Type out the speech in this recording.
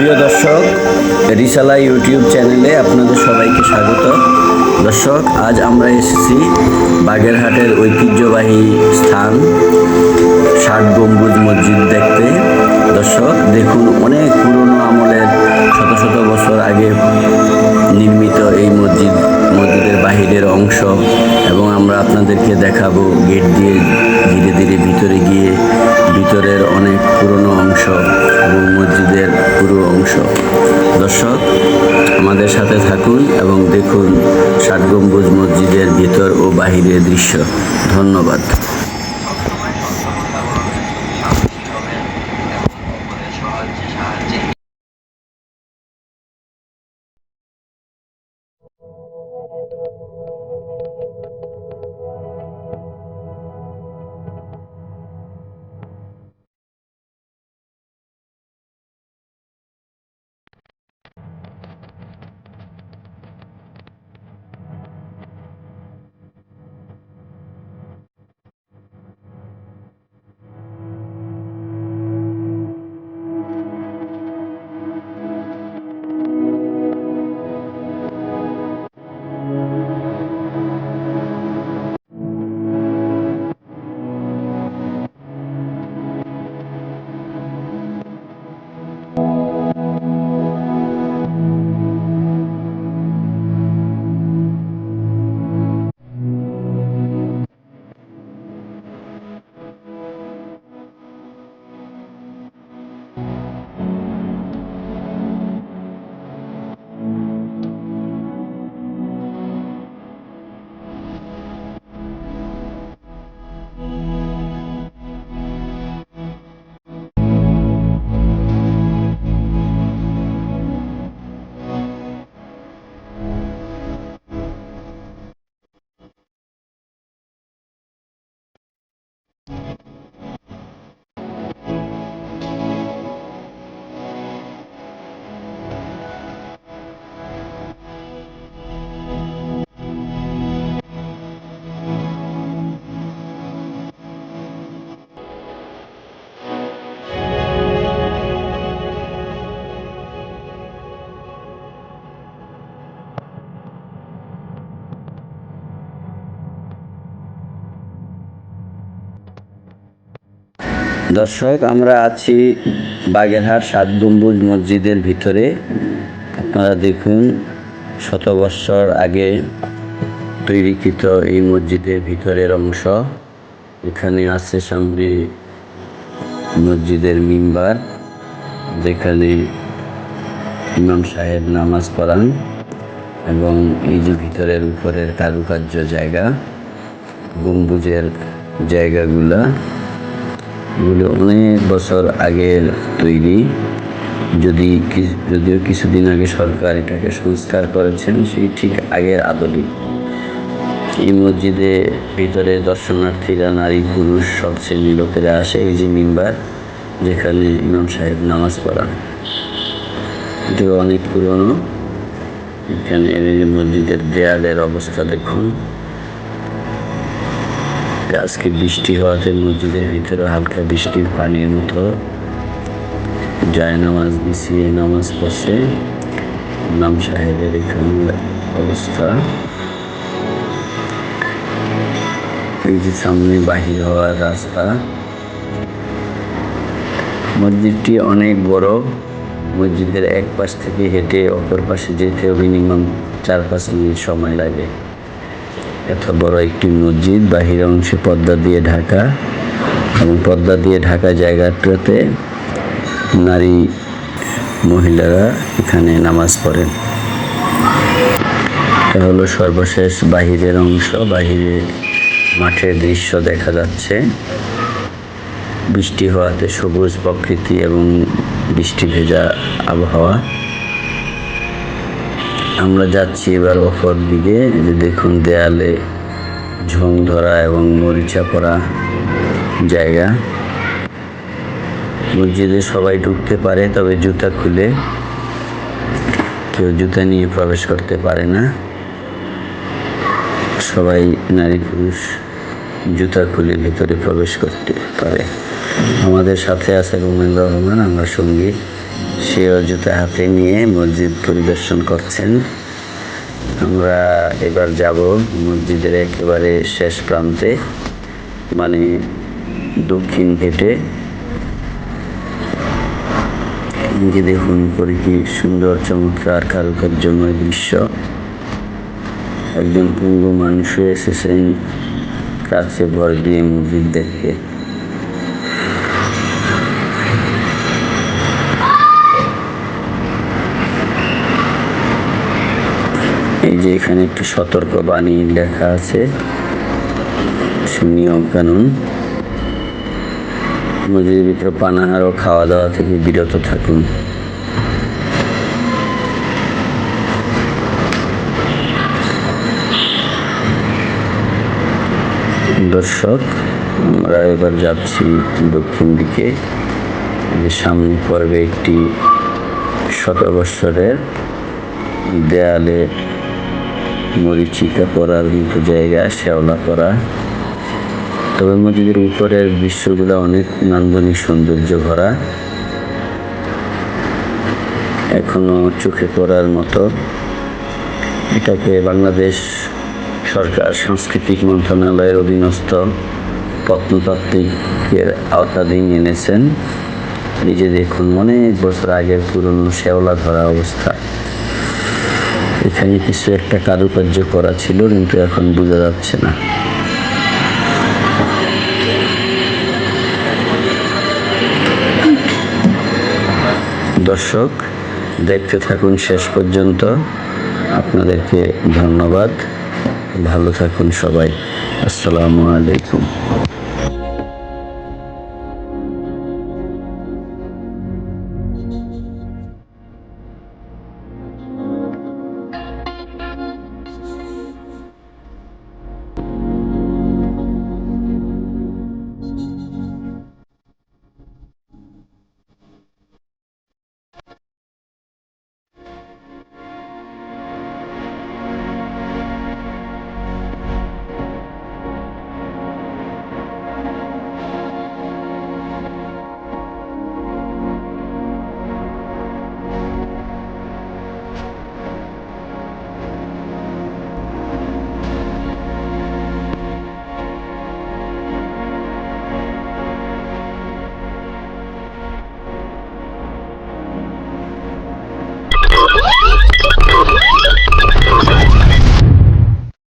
প্রিয় দর্শক, রিসালা ইউটিউব চ্যানেলে আপনাদের সবাইকে স্বাগত। দর্শক, আজ আমরা এসেছি বাগেরহাটের ঐতিহ্যবাহী স্থান, ষাট গম্বুজ মসজিদ দেখতে। দর্শক, দেখুন, অনেক পুরনো আমলের শত শত দৃশ্য ধন্যবাদ। you দর্শক, আমরা আছি বাগেরহাট সাত গম্বুজ মসজিদের ভিতরে। আপনারা দেখুন, শত বৎসর আগে তৈরিকৃত এই মসজিদের ভিতরের অংশ। এখানে আছে সামনে মসজিদের মিম্বার। যেখানে ইমাম সাহেব নামাজ পড়ান এবং এই যে ভিতরের উপরের কারুকার্য জায়গা, গম্বুজের জায়গাগুলা এগুলো অনেক বছর আগের তৈরি। যদি যদিও কিছুদিন আগে সরকার এটাকে সংস্কার করেছেন, সেই ঠিক আগের আদলই এই মসজিদে ভিতরে দর্শনার্থীরা, নারী, পুরুষ, সব শ্রেণির লোকেরা আসে, এই যে মিম্বার, যেখানে ইমাম সাহেব নামাজ পড়ান। এটা অনেক পুরনো। এখানে মসজিদের দেয়ালের অবস্থা দেখুন। আজকে বৃষ্টি হওয়াতে মসজিদের ভিতরে হালকা বৃষ্টির পানির মতো যায় নামাজ বিছিয়ে নামাজ পড়ছে। ইমাম সাহেবের এখানে অবস্থা। এই যে সামনে বাহির হওয়ার রাস্তা। মসজিদটি অনেক বড়। মসজিদের এক পাশ থেকে হেঁটে অপর পাশে যেতে মিনিমাম চার পাঁচ মিনিট সময় লাগে। এত বড় একটি মসজিদ, বাহির অংশে পর্দা দিয়ে ঢাকা। এবং পর্দা দিয়ে ঢাকা জায়গাটাতে নারী, মহিলারা এখানে নামাজ পড়েন। এটা হলো সর্বশেষ বাহিরের অংশ, বাহিরে মাঠের দৃশ্য দেখা যাচ্ছে। বৃষ্টি হওয়াতে সবুজ প্রকৃতি এবং বৃষ্টি ভেজা আবহাওয়া। আমরা যাচ্ছি এবার অপর দিকে। যে দেখুন, দেয়ালে ঝং ধরা এবং মরিচা পড়া জায়গা। মসজিদে সবাই ঢুকতে পারে, তবে জুতা খুলে কেউ জুতা নিয়ে প্রবেশ করতে পারে না। সবাই নারী পুরুষ জুতা খুলে ভিতরে প্রবেশ করতে পারে। আমাদের সাথে আছে রুমেন রহমান, আমরা সঙ্গী। সে জুতা হাতে নিয়ে মসজিদ পরিদর্শন করছেন। আমরা এবার যাব মসজিদের একেবারে শেষ প্রান্তে মানে দক্ষিণ গেটে। যে দেখুন, করে কি সুন্দর, চমৎকার, কারুকার্যময় দৃশ্য। একজন পূর্ব মানুষও এসেছেন কাছে ভর দিয়ে মসজিদ দেখতে। যে এখানে একটু সতর্ক বাণী লেখা আছে নিয়ম কানুন। মসজিদের ভিতরে পানাহার ও খাওয়া দাওয়া থেকে বিরত থাকুন। দর্শক, আমরা এবার যাচ্ছি দক্ষিণ দিকে। যে সামনে পড়বে একটি শত বৎসরের দেয়ালে মরিচিকা পড়ার মতো জায়গা, শ্যাওলা করা তবে মসজিদের উপরের দৃশ্যগুলো অনেক নান্দনিক সৌন্দর্য ভরা। এখনও চোখে পড়ার মতো। এটাকে বাংলাদেশ সরকার, সাংস্কৃতিক মন্ত্রণালয়ের অধীনস্থ প্রত্নতাত্ত্বিকের আওতাধীন এনেছেন। নিজে দেখুন, অনেক বছর আগের পুরনো শ্যাওলা ধরা অবস্থা। এখানে কিছু একটা কারুকার্য করা ছিল, কিন্তু এখন বোঝা যাচ্ছে না। দর্শক, দেখতে থাকুন শেষ পর্যন্ত। আপনাদেরকে ধন্যবাদ। ভালো থাকুন সবাই। আসসালামু আলাইকুম।